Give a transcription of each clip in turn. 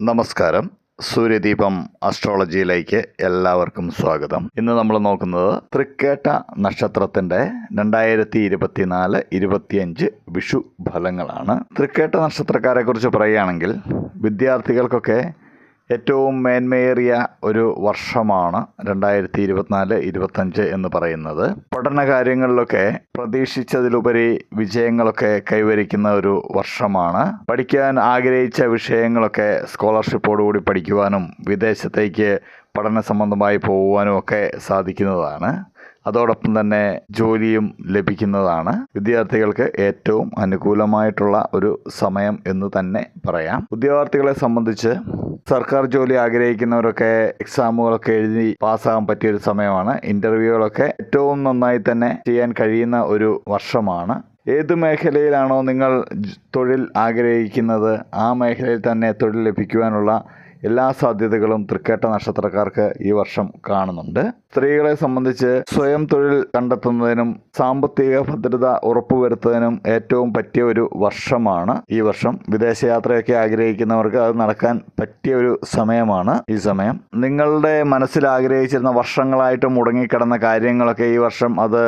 നമസ്കാരം. സൂര്യദീപം അസ്ട്രോളജിയിലേക്ക് എല്ലാവർക്കും സ്വാഗതം. ഇന്ന് നമ്മൾ നോക്കുന്നത് തൃക്കേട്ട നക്ഷത്രത്തിന്റെ രണ്ടായിരത്തി ഇരുപത്തിനാല് ഇരുപത്തിയഞ്ച് വിഷു ഫലങ്ങളാണ്. തൃക്കേട്ട നക്ഷത്രക്കാരെക്കുറിച്ച് പറയുകയാണെങ്കിൽ വിദ്യാർത്ഥികൾക്കൊക്കെ ഏറ്റവും മേന്മയേറിയ ഒരു വർഷമാണ് രണ്ടായിരത്തി ഇരുപത്തിനാല് ഇരുപത്തഞ്ച് എന്ന് പറയുന്നത്. പഠന കാര്യങ്ങളിലൊക്കെ പ്രതീക്ഷിച്ചതിലുപരി വിജയങ്ങളൊക്കെ കൈവരിക്കുന്ന ഒരു വർഷമാണ്. പഠിക്കാൻ ആഗ്രഹിച്ച വിഷയങ്ങളൊക്കെ സ്കോളർഷിപ്പോടുകൂടി പഠിക്കുവാനും വിദേശത്തേക്ക് പഠന സംബന്ധമായി പോകുവാനും ഒക്കെ സാധിക്കുന്നതാണ്. അതോടൊപ്പം തന്നെ ജോലിയും ലഭിക്കുന്നതാണ്. വിദ്യാർത്ഥികൾക്ക് ഏറ്റവും അനുകൂലമായിട്ടുള്ള ഒരു സമയം എന്ന് തന്നെ പറയാം. ഉദ്യോഗാർത്ഥികളെ സംബന്ധിച്ച് സർക്കാർ ജോലി ആഗ്രഹിക്കുന്നവരൊക്കെ എക്സാമുകളൊക്കെ എഴുതി പാസ്സാകാൻ പറ്റിയ ഒരു സമയമാണ്. ഇന്റർവ്യൂകളൊക്കെ ഏറ്റവും നന്നായി തന്നെ ചെയ്യാൻ കഴിയുന്ന ഒരു വർഷമാണ്. ഏത് മേഖലയിലാണോ നിങ്ങൾ തൊഴിൽ ആഗ്രഹിക്കുന്നത് ആ മേഖലയിൽ തന്നെ തൊഴിൽ ലഭിക്കുവാനുള്ള എല്ലാ സാധ്യതകളും തൃക്കേട്ട നക്ഷത്രക്കാർക്ക് ഈ വർഷം കാണുന്നുണ്ട്. സ്ത്രീകളെ സംബന്ധിച്ച് സ്വയം തൊഴിൽ കണ്ടെത്തുന്നതിനും സാമ്പത്തിക ഭദ്രത ഉറപ്പുവരുത്തുന്നതിനും ഏറ്റവും പറ്റിയ ഒരു വർഷമാണ് ഈ വർഷം. വിദേശയാത്രയൊക്കെ ആഗ്രഹിക്കുന്നവർക്ക് അത് നടക്കാൻ പറ്റിയ ഒരു സമയമാണ് ഈ സമയം. നിങ്ങളുടെ മനസ്സിൽ ആഗ്രഹിച്ചിരുന്ന വർഷങ്ങളായിട്ട് മുടങ്ങിക്കിടന്ന കാര്യങ്ങളൊക്കെ ഈ വർഷം അത്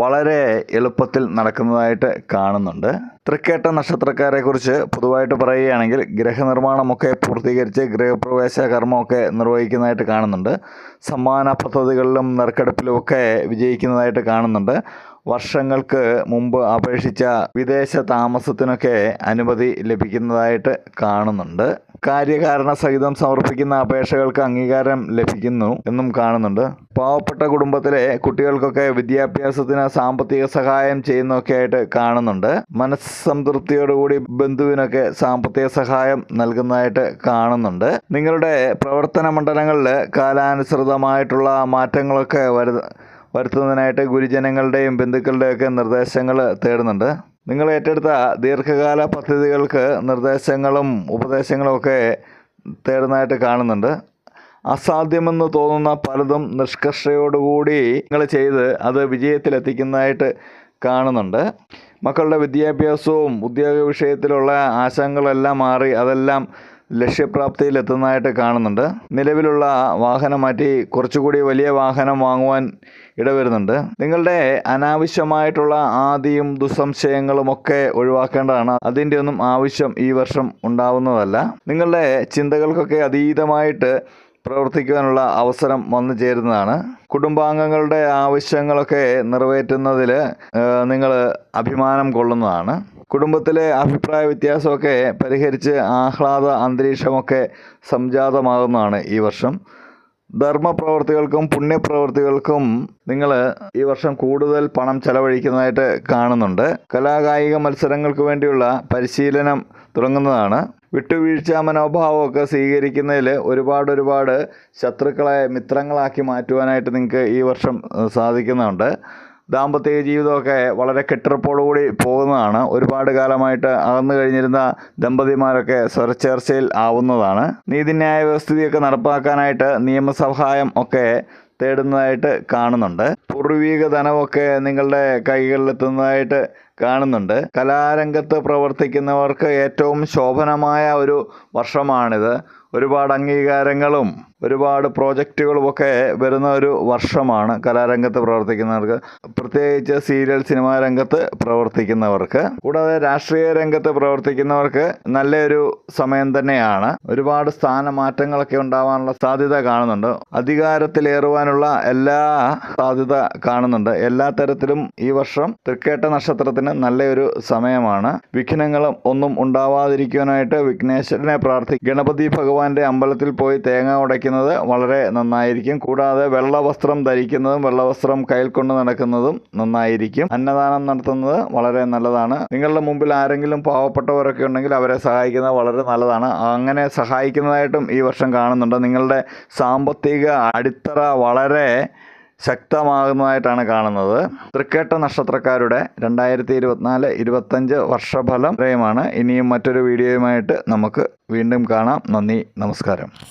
വളരെ എളുപ്പത്തിൽ നടക്കുന്നതായിട്ട് കാണുന്നുണ്ട്. തൃക്കേട്ട നക്ഷത്രക്കാരെ കുറിച്ച് പൊതുവായിട്ട് പറയുകയാണെങ്കിൽ ഗ്രഹനിർമ്മാണമൊക്കെ പൂർത്തീകരിച്ച് ഗൃഹപ്രവേശ കർമ്മമൊക്കെ നിർവഹിക്കുന്നതായിട്ട് കാണുന്നുണ്ട്. സമ്മാന പദ്ധതികളിലും നറുക്കെടുപ്പിലുമൊക്കെ വിജയിക്കുന്നതായിട്ട് കാണുന്നുണ്ട്. വർഷങ്ങൾക്ക് മുമ്പ് അപേക്ഷിച്ച വിദേശ താമസത്തിനൊക്കെ അനുമതി ലഭിക്കുന്നതായിട്ട് കാണുന്നുണ്ട്. കാര്യകാരണ സഹിതം സമർപ്പിക്കുന്ന അപേക്ഷകൾക്ക് അംഗീകാരം ലഭിക്കുന്നു എന്നും കാണുന്നുണ്ട്. പാവപ്പെട്ട കുടുംബത്തിലെ കുട്ടികൾക്കൊക്കെ വിദ്യാഭ്യാസത്തിന് സാമ്പത്തിക സഹായം ചെയ്യുന്നൊക്കെ ആയിട്ട് കാണുന്നുണ്ട്. മനസ്സംതൃപ്തിയോടുകൂടി ബന്ധുവിനൊക്കെ സാമ്പത്തിക സഹായം നൽകുന്നതായിട്ട് കാണുന്നുണ്ട്. നിങ്ങളുടെ പ്രവർത്തന മണ്ഡലങ്ങളിൽ കാലാനുസൃതമായിട്ടുള്ള മാറ്റങ്ങളൊക്കെ വരു വരുത്തുന്നതിനായിട്ട് ഗുരുജനങ്ങളുടെയും ബന്ധുക്കളുടെയൊക്കെ നിർദ്ദേശങ്ങൾ തേടുന്നുണ്ട്. നിങ്ങൾ ഏറ്റെടുത്ത ദീർഘകാല പദ്ധതികൾക്ക് നിർദ്ദേശങ്ങളും ഉപദേശങ്ങളും ഒക്കെ തേടുന്നതായിട്ട് കാണുന്നുണ്ട്. അസാധ്യമെന്ന് തോന്നുന്ന പലതും നിഷ്കർഷയോടുകൂടി നിങ്ങൾ ചെയ്ത് അത് വിജയത്തിലെത്തിക്കുന്നതായിട്ട് കാണുന്നുണ്ട്. മക്കളുടെ വിദ്യാഭ്യാസവും ഉദ്യോഗ വിഷയത്തിലുള്ള ആശങ്കകളെല്ലാം മാറി അതെല്ലാം ലക്ഷ്യപ്രാപ്തിയിൽ എത്തുന്നതായിട്ട് കാണുന്നുണ്ട്. നിലവിലുള്ള വാഹനം മാറ്റി കുറച്ചുകൂടി വലിയ വാഹനം വാങ്ങുവാൻ ഇടവരുന്നുണ്ട്. നിങ്ങളുടെ അനാവശ്യമായിട്ടുള്ള ആദിയും ദുസ്സംശയങ്ങളും ഒക്കെ ഒഴിവാക്കേണ്ടതാണ്. അതിന്റെ ഒന്നും ആവശ്യം ഈ വർഷം ഉണ്ടാവുന്നതല്ല. നിങ്ങളുടെ ചിന്തകൾക്കൊക്കെ അതീതമായിട്ട് പ്രവർത്തിക്കുവാനുള്ള അവസരം വന്നു ചേരുന്നതാണ്. കുടുംബാംഗങ്ങളുടെ ആവശ്യങ്ങളൊക്കെ നിറവേറ്റുന്നതിൽ നിങ്ങൾ അഭിമാനം കൊള്ളുന്നതാണ്. കുടുംബത്തിലെ അഭിപ്രായ വ്യത്യാസമൊക്കെ പരിഹരിച്ച് ആഹ്ലാദ അന്തരീക്ഷമൊക്കെ സംജാതമാകുന്നതാണ് ഈ വർഷം. ധർമ്മപ്രവർത്തികൾക്കും പുണ്യപ്രവർത്തികൾക്കും നിങ്ങൾ ഈ വർഷം കൂടുതൽ പണം ചെലവഴിക്കുന്നതായിട്ട് കാണുന്നുണ്ട്. കലാകായിക മത്സരങ്ങൾക്ക് വേണ്ടിയുള്ള പരിശീലനം തുടങ്ങുന്നതാണ്. വിട്ടുവീഴ്ച മനോഭാവമൊക്കെ സ്വീകരിക്കുന്നതിൽ ഒരുപാട് ഒരുപാട് ശത്രുക്കളെ മിത്രങ്ങളാക്കി മാറ്റുവാനായിട്ട് നിങ്ങൾക്ക് ഈ വർഷം സാധിക്കുന്നുണ്ട്. ദാമ്പത്തിക ജീവിതമൊക്കെ വളരെ കെട്ടുറപ്പോടുകൂടി പോകുന്നതാണ്. ഒരുപാട് കാലമായിട്ട് അകന്നു കഴിഞ്ഞിരുന്ന ദമ്പതിമാരൊക്കെ സ്വരച്ചേർച്ചയിൽ ആവുന്നതാണ്. നീതിന്യായ വ്യവസ്ഥിതിയൊക്കെ നടപ്പാക്കാനായിട്ട് നിയമസഹായം ഒക്കെ തേടുന്നതായിട്ട് കാണുന്നുണ്ട്. പൂർവീക ധനമൊക്കെ നിങ്ങളുടെ കൈകളിലെത്തുന്നതായിട്ട് കാണുന്നുണ്ട്. കലാരംഗത്ത് പ്രവർത്തിക്കുന്നവർക്ക് ഏറ്റവും ശോഭനമായ ഒരു വർഷമാണിത്. ഒരുപാട് അംഗീകാരങ്ങളും ഒരുപാട് പ്രോജക്റ്റുകളുമൊക്കെ വരുന്ന ഒരു വർഷമാണ് കലാരംഗത്ത് പ്രവർത്തിക്കുന്നവർക്ക് പ്രത്യേകിച്ച് സീരിയൽ സിനിമാ രംഗത്ത് പ്രവർത്തിക്കുന്നവർക്ക്. കൂടാതെ രാഷ്ട്രീയ രംഗത്ത് പ്രവർത്തിക്കുന്നവർക്ക് നല്ലൊരു സമയം തന്നെയാണ്. ഒരുപാട് സ്ഥാനമാറ്റങ്ങളൊക്കെ ഉണ്ടാവാനുള്ള സാധ്യത കാണുന്നുണ്ട്. അധികാരത്തിലേറുവാനുള്ള എല്ലാ സാധ്യത കാണുന്നുണ്ട്. എല്ലാ തരത്തിലും ഈ വർഷം തൃക്കേട്ട നക്ഷത്രത്തിന് നല്ലൊരു സമയമാണ്. വിഘ്നങ്ങളും ഒന്നും ഉണ്ടാവാതിരിക്കാനായിട്ട് വിഘ്നേശ്വരനെ പ്രാർത്ഥി ഗണപതി ഭഗവാന്റെ അമ്പലത്തിൽ പോയി തേങ്ങ ഉടയ്ക്കുന്നത് വളരെ നന്നായിരിക്കും. കൂടാതെ വെള്ള വസ്ത്രം ധരിക്കുന്നതും വെള്ള വസ്ത്രം കയ്യിൽ കൊണ്ട് നടക്കുന്നതും നന്നായിരിക്കും. അന്നദാനം നടത്തുന്നത് വളരെ നല്ലതാണ്. നിങ്ങളുടെ മുമ്പിൽ ആരെങ്കിലും പാവപ്പെട്ടവരൊക്കെ ഉണ്ടെങ്കിൽ അവരെ സഹായിക്കുന്നത് വളരെ നല്ലതാണ്. അങ്ങനെ സഹായിക്കുന്നതായിട്ടും ഈ വർഷം കാണുന്നുണ്ട്. നിങ്ങളുടെ സാമ്പത്തിക അടിത്തറ വളരെ ശക്തമാകുന്നതായിട്ടാണ് കാണുന്നത്. തൃക്കേട്ട നക്ഷത്രക്കാരുടെ രണ്ടായിരത്തി ഇരുപത്തിനാല് ഇരുപത്തഞ്ച് വർഷഫലം ഇത്രയുമാണ്. ഇനിയും മറ്റൊരു വീഡിയോയുമായിട്ട് നമുക്ക് വീണ്ടും കാണാം. നന്ദി നമസ്കാരം.